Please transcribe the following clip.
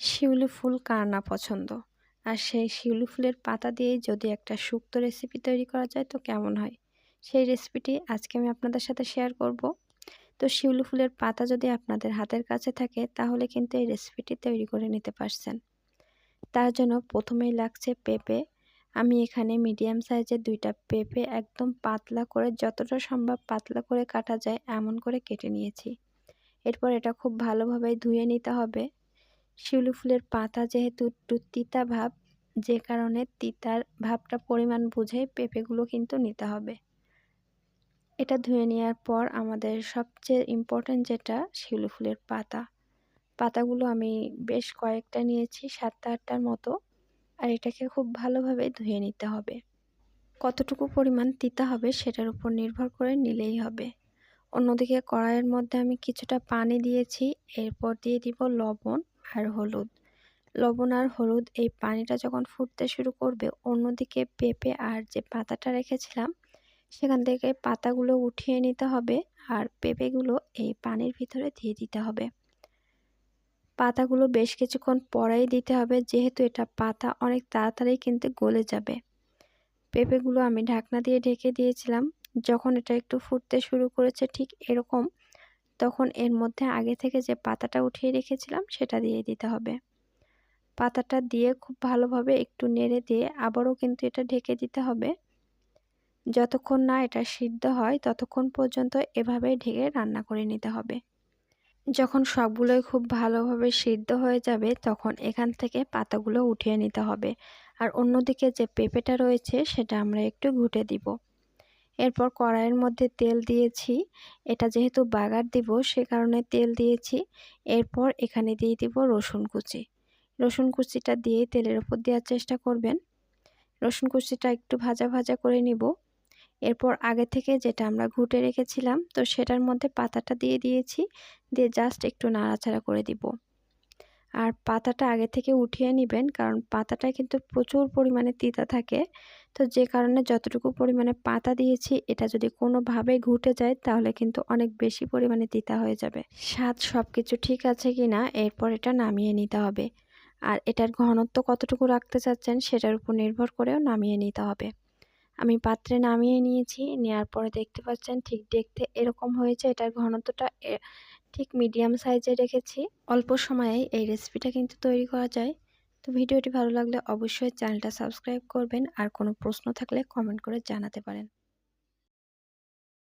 শিউলি ফুল কার না পছন্দ? আর সেই শিউলি ফুলের পাতা দিয়েই যদি একটা শুক্তো রেসিপি তৈরি করা যায় তো কেমন হয়? সেই রেসিপিটি আজকে আমি আপনাদের সাথে শেয়ার করব। তো শিউলি ফুলের পাতা যদি আপনাদের হাতের কাছে থাকে, তাহলে কিন্তু এই রেসিপিটি তৈরি করে নিতে পারছেন। তার জন্য প্রথমেই লাগছে পেঁপে। আমি এখানে মিডিয়াম সাইজের দুইটা পেঁপে একদম পাতলা করে যতটা সম্ভব পাতলা করে কাটা যায়, এমন করে কেটে নিয়েছি। এরপর এটা খুব ভালোভাবে ধুয়ে নিতে হবে। শিউলি ফুলের পাতা যেহেতু একটু তিতা ভাব, যে কারণে তিতার ভাবটা পরিমাণ বুঝে পেঁপেগুলো কিন্তু নিতে হবে। এটা ধুয়ে নেওয়ার পর আমাদের সবচেয়ে ইম্পর্ট্যান্ট যেটা শিউলি ফুলের পাতা। পাতাগুলো আমি বেশ কয়েকটা নিয়েছি, সাতটা আটটার মতো, আর এটাকে খুব ভালোভাবে ধুয়ে নিতে হবে। কতটুকু পরিমাণ তিতা হবে সেটার উপর নির্ভর করে নিলেই হবে। অন্যদিকে কড়াইয়ের মধ্যে আমি কিছুটা পানি দিয়েছি, এরপর দিয়ে দিব লবণ আর হলুদ। লবণ আর হলুদ, এই পানিটা যখন ফুটতে শুরু করবে, অন্যদিকে পেঁপে আর যে পাতাটা রেখেছিলাম, সেখান থেকে পাতাগুলো উঠিয়ে নিতে হবে আর পেঁপেগুলো এই পানির ভিতরে দিয়ে দিতে হবে। পাতাগুলো বেশ কিছুক্ষণ পরেই দিতে হবে, যেহেতু এটা পাতা অনেক তাড়াতাড়ি কিন্তু গলে যাবে। পেঁপেগুলো আমি ঢাকনা দিয়ে ঢেকে দিয়েছিলাম। যখন এটা একটু ফুটতে শুরু করেছে ঠিক এরকম তখন এর মধ্যে আগে থেকে যে পাতাটা উঠিয়ে রেখেছিলাম সেটা দিয়ে দিতে হবে। পাতাটা দিয়ে খুব ভালোভাবে একটু নেড়ে দিয়ে আবারও কিন্তু এটা ঢেকে দিতে হবে। যতক্ষণ না এটা সিদ্ধ হয় ততক্ষণ পর্যন্ত এভাবেই ঢেকে রান্না করে নিতে হবে। যখন সবগুলোই খুব ভালোভাবে সিদ্ধ হয়ে যাবে তখন এখান থেকে পাতাগুলো উঠিয়ে নিতে হবে। আর অন্যদিকে যে পেঁপেটা রয়েছে সেটা আমরা একটু ঘুটে দিব। এরপর কড়াইয়ের মধ্যে তেল দিয়েছি। এটা যেহেতু বাগার দিব, সে কারণে তেল দিয়েছি। এরপর এখানে দিয়ে দিব রসুন কুচি। রসুন কুচিটা দিয়ে তেলের উপর দেওয়ার চেষ্টা করবেন। রসুন কুচিটা একটু ভাজা ভাজা করে নিব। এরপর আগে থেকে যেটা আমরা ঘুটে রেখেছিলাম, তো সেটার মধ্যে পাতাটা দিয়ে দিয়েছি। দিয়ে জাস্ট একটু নাড়াচাড়া করে দিব। আর পাতাটা আগে থেকে উঠিয়ে নেবেন, কারণ পাতাটা কিন্তু প্রচুর পরিমাণে তিতা থাকে। তো যে কারণে যতটুকু পরিমাণে পাতা দিয়েছি, এটা যদি কোনোভাবে ঘুটে যায়, তাহলে কিন্তু অনেক বেশি পরিমাণে তিতা হয়ে যাবে। স্বাদ সব কিছু ঠিক আছে কি না এরপর এটা নামিয়ে নিতে হবে। আর এটার ঘনত্ব কতটুকু রাখতে চাচ্ছেন, সেটার উপর নির্ভর করেও নামিয়ে নিতে হবে। আমি পাত্রে নামিয়ে নিয়েছি নেওয়ার পরে দেখতে পাচ্ছেন ঠিক দেখতে এরকম হয়েছে। এটার ঘনত্বটা ঠিক মিডিয়াম সাইজে রেখেছি। অল্প সময়ে এই রেসিপিটা কিন্তু তৈরি করা যায়। তো ভিডিওটি ভালো লাগলে অবশ্যই চ্যানেলটা সাবস্ক্রাইব করবেন আর কোনো প্রশ্ন থাকলে কমেন্ট করে জানাতে পারেন।